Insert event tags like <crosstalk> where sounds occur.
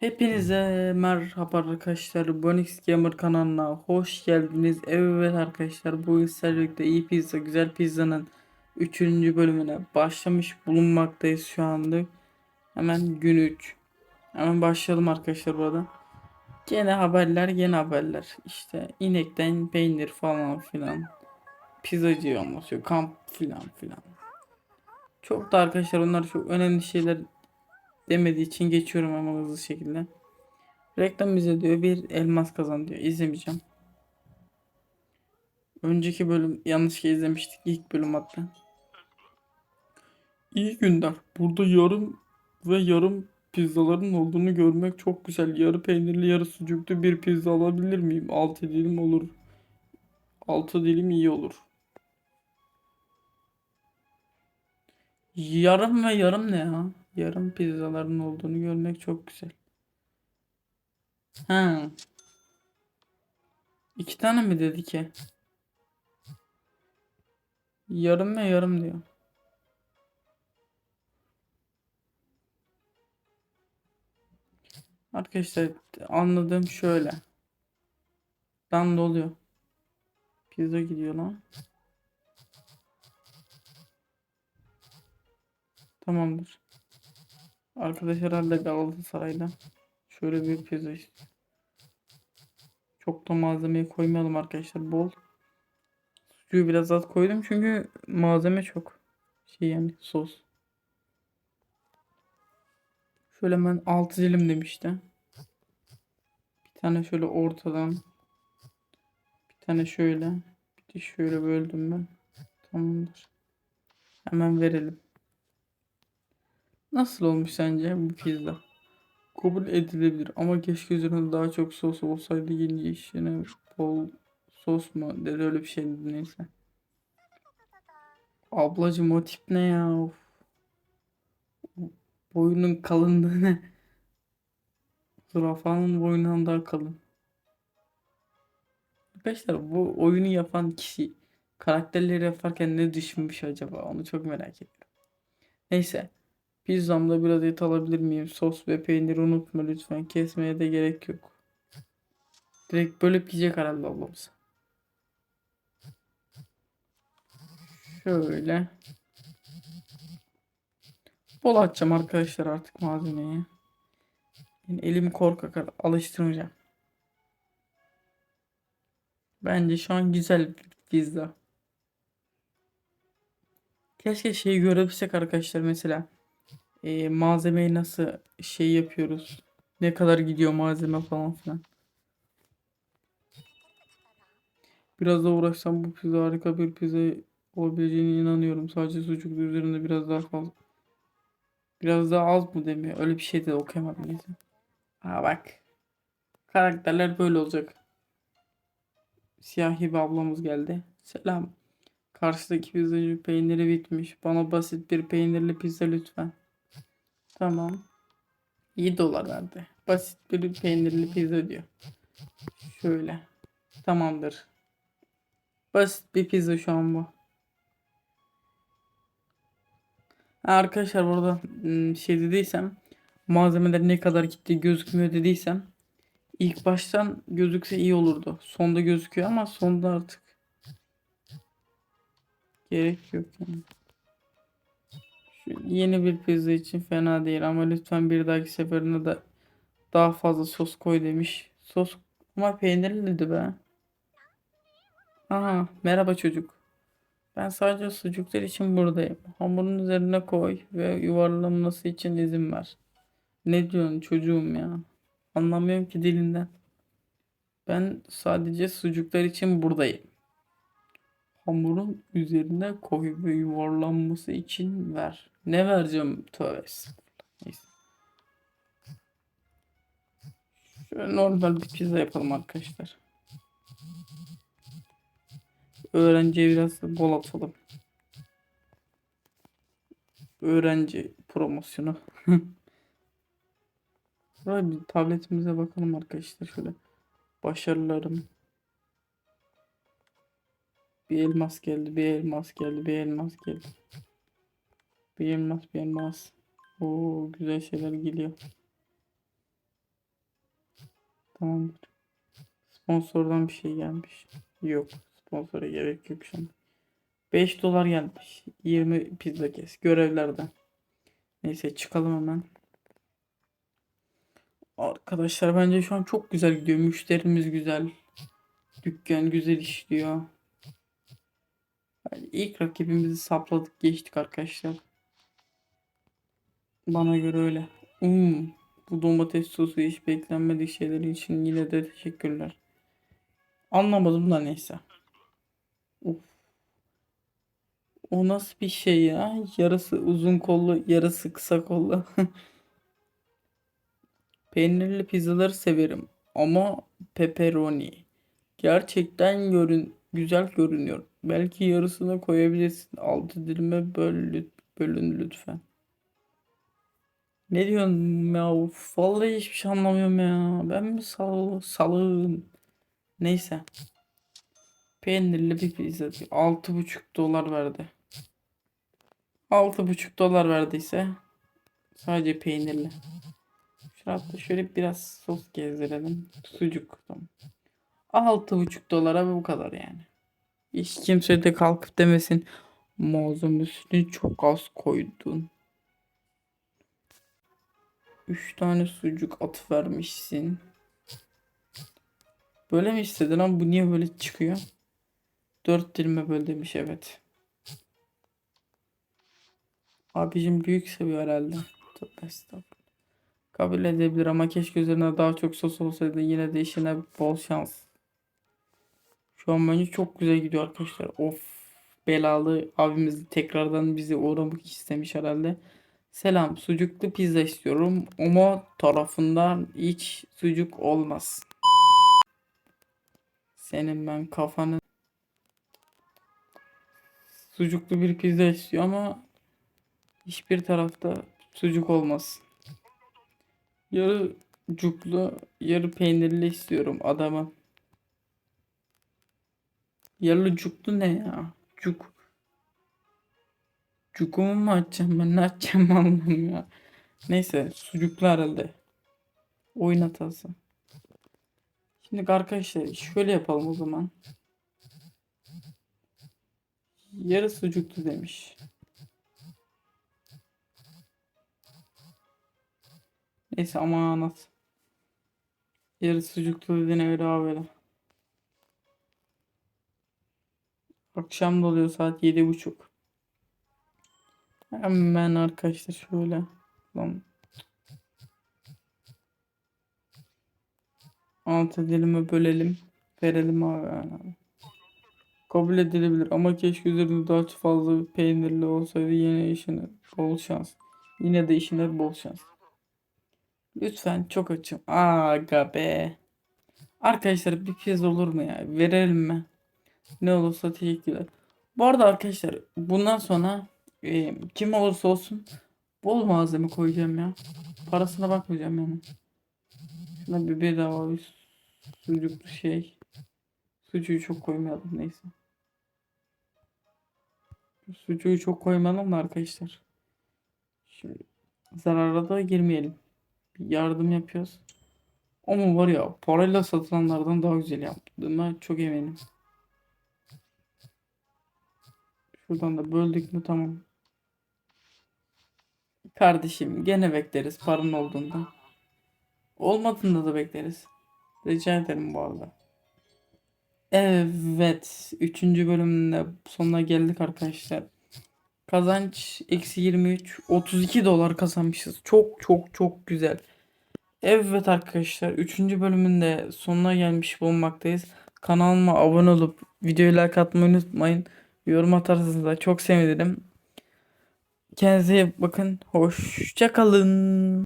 Hepinize merhaba arkadaşlar. Bonix Gamer kanalına hoş geldiniz. Evet arkadaşlar bu servikte iyi pizza, güzel pizzanın 3. bölümüne başlamış bulunmaktayız şu anda. Hemen gün 3. Hemen başlayalım arkadaşlar burada. Gene haberler, gene haberler. İşte inekten peynir falan filan. Pizzacı anlatıyor, kamp filan filan. Çok da arkadaşlar onlar çok önemli şeyler demediği için geçiyorum ama hızlı şekilde. Reklam izle bir elmas kazan diyor. İzlemeyeceğim. Önceki bölüm yanlış izlemiştik. İlk bölüm hatta. İyi günler. Burada yarım ve yarım pizzaların olduğunu görmek çok güzel. Yarı peynirli yarı sucuklu bir pizza alabilir miyim? 6 dilim olur. 6 dilim iyi olur. Yarım ve yarım ne ya? Yarım pizzaların olduğunu görmek çok güzel. Ha. İki tane mi dedi ki? Yarım ve yarım diyor. Arkadaşlar anladığım şöyle. Dan doluyor. Pizza gidiyor lan. Tamamdır. Arkadaş herhalde Galatasaray'da. Şöyle bir pizza işte. Çok da malzemeyi koymayalım arkadaşlar. Bol. Sucuğu biraz az koydum çünkü malzeme çok. Şey yani sos. Şöyle ben 6 dilim demişti. Bir tane şöyle ortadan. Bir tane şöyle. Bir de şöyle böldüm ben. Tamamdır. Hemen verelim. Nasıl olmuş sence bu pizza? Kabul edilebilir ama keşke üzerinde daha çok sos olsaydı yeni işine bol sos mu dedi öyle bir şey dedi neyse. Ablacım o tip ne ya? Of. Boyunun kalınlığı ne? Zürafanın boyundan daha kalın. Arkadaşlar bu oyunu yapan kişi karakterleri yaparken ne düşünmüş acaba? Onu çok merak ediyorum. Neyse. Pizzamda biraz et alabilir miyim? Sos ve peynir unutma lütfen. Kesmeye de gerek yok. Direkt bölüp yiyecek herhalde ablamız. Şöyle. Bol atacağım arkadaşlar artık malzemeyi. Yani elimi korkak alıştırmayacağım. Bence şu an güzel bir pizza. Keşke şeyi görebilsek arkadaşlar mesela e, malzemeyi nasıl şey yapıyoruz. Ne kadar gidiyor malzeme falan filan. Biraz da uğraşsam bu pizza harika bir pizza olabileceğine inanıyorum. Sadece sucuklu üzerinde biraz daha fazla. Biraz daha az mı demiyor. Öyle bir şey de okuyamadım neyse. Ha bak. Karakterler böyle olacak. Siyahi bir ablamız geldi. Selam. Karşıdaki pizzacı peyniri bitmiş. Bana basit bir peynirli pizza lütfen. Tamam. 7 dolar verdi. Basit bir peynirli pizza diyor. Şöyle. Tamamdır. Basit bir pizza şu an bu. Arkadaşlar burada ım, şey dediysem malzemeler ne kadar gitti gözükmüyor dediysem ilk baştan gözükse iyi olurdu. Sonda gözüküyor ama sonda artık gerek yok yani. Yeni bir pizza için fena değil ama lütfen bir dahaki seferinde de daha fazla sos koy demiş. Sos ama peynirliydi be. Aha merhaba çocuk. Ben sadece sucuklar için buradayım. Hamurun üzerine koy ve yuvarlanması için izin ver. Ne diyorsun çocuğum ya? Anlamıyorum ki dilinden. Ben sadece sucuklar için buradayım. Hamurun üzerine koy ve yuvarlanması için ver. Ne vereceğim? Tövbe. Şöyle normal bir pizza yapalım arkadaşlar. Öğrenciye biraz bol atalım. Öğrenci promosyonu. <laughs> Bir tabletimize bakalım arkadaşlar şöyle. Başarılarım. Bir elmas geldi, bir elmas geldi, bir elmas geldi. Bir elmas, bir elmas. Oo güzel şeyler geliyor. Tamamdır. Sponsordan bir şey gelmiş. Yok. Sponsora gerek yok an. 5 dolar gelmiş. 20 pizza kes. Görevlerden. Neyse çıkalım hemen. Arkadaşlar bence şu an çok güzel gidiyor. Müşterimiz güzel. Dükkan güzel işliyor. Yani ilk rakibimizi sapladık geçtik arkadaşlar. Bana göre öyle. Hmm, bu domates sosu hiç beklenmedik şeyler için yine de teşekkürler. Anlamadım da neyse. Uf. O nasıl bir şey ya? Yarısı uzun kollu, yarısı kısa kollu. <laughs> Peynirli pizzaları severim ama pepperoni gerçekten görün güzel görünüyor. Belki yarısını koyabilirsin. Altı dilime böl, bölün lütfen. Ne diyorsun ya? Vallahi hiçbir şey anlamıyorum ya. Ben mi sal salığım? Neyse. Peynirli bir pizza. Altı buçuk dolar verdi. Altı buçuk dolar verdiyse sadece peynirli. Şurada şöyle biraz sos gezdirelim. Sucuk. Tamam. Altı buçuk dolara bu kadar yani. Hiç kimse de kalkıp demesin malzemesini çok az koydun. Üç tane sucuk atıvermişsin. Böyle mi istedin lan? Bu niye böyle çıkıyor? Dört dilime böl demiş evet. Abicim büyük seviyor herhalde. Tövbe estağfurullah. Kabul edebilir ama keşke üzerine daha çok sos olsaydı yine de işine bol şans. Şu an bence çok güzel gidiyor arkadaşlar. Of belalı abimiz tekrardan bizi uğramak istemiş herhalde. Selam sucuklu pizza istiyorum ama tarafından hiç sucuk olmaz. Senin ben kafanı sucuklu bir pizza istiyor ama hiçbir tarafta sucuk olmaz. Yarı cuklu, yarı peynirli istiyorum adama. Yarı cuklu ne ya? Cuk. Cukumu mu açacağım ben? Ne açacağım <laughs> anlamıyorum ya. Neyse sucuklu herhalde. Oyun hatası. Şimdi arkadaşlar şöyle yapalım o zaman. Yarı sucuklu demiş. Neyse aman at. Yarı sucuklu dediğine göre abi böyle. Akşam da oluyor saat yedi buçuk. Hemen arkadaşlar şöyle. Lan. Altı dilime bölelim. Verelim abi. Kabul edilebilir ama keşke üzerinde daha fazla peynirli olsaydı yine işine bol şans. Yine de işine bol şans. Lütfen çok açım. Aga be. Arkadaşlar bir pizza olur mu ya? Verelim mi? Ne olursa teşekkürler. Bu arada arkadaşlar bundan sonra e, kim olursa olsun bol malzeme koyacağım ya. Parasına bakmayacağım yani. Şuna bir bedava bir sucuklu şey. Sucuğu çok koymayalım neyse. Sucuğu çok koymayalım da arkadaşlar. Şimdi zarara da girmeyelim. Bir yardım yapıyoruz. Ama var ya parayla satılanlardan daha güzel yaptığıma çok eminim. Şuradan da böldük mü tamam. Kardeşim gene bekleriz paran olduğunda. Olmadığında da bekleriz. Rica ederim bu arada. Evet. Üçüncü bölümün de sonuna geldik arkadaşlar. Kazanç eksi 23. 32 dolar kazanmışız. Çok çok çok güzel. Evet arkadaşlar. Üçüncü bölümün de sonuna gelmiş bulunmaktayız. Kanalıma abone olup videoyu like atmayı unutmayın. Yorum atarsanız da çok sevinirim. Kendinize bakın. Hoşça kalın.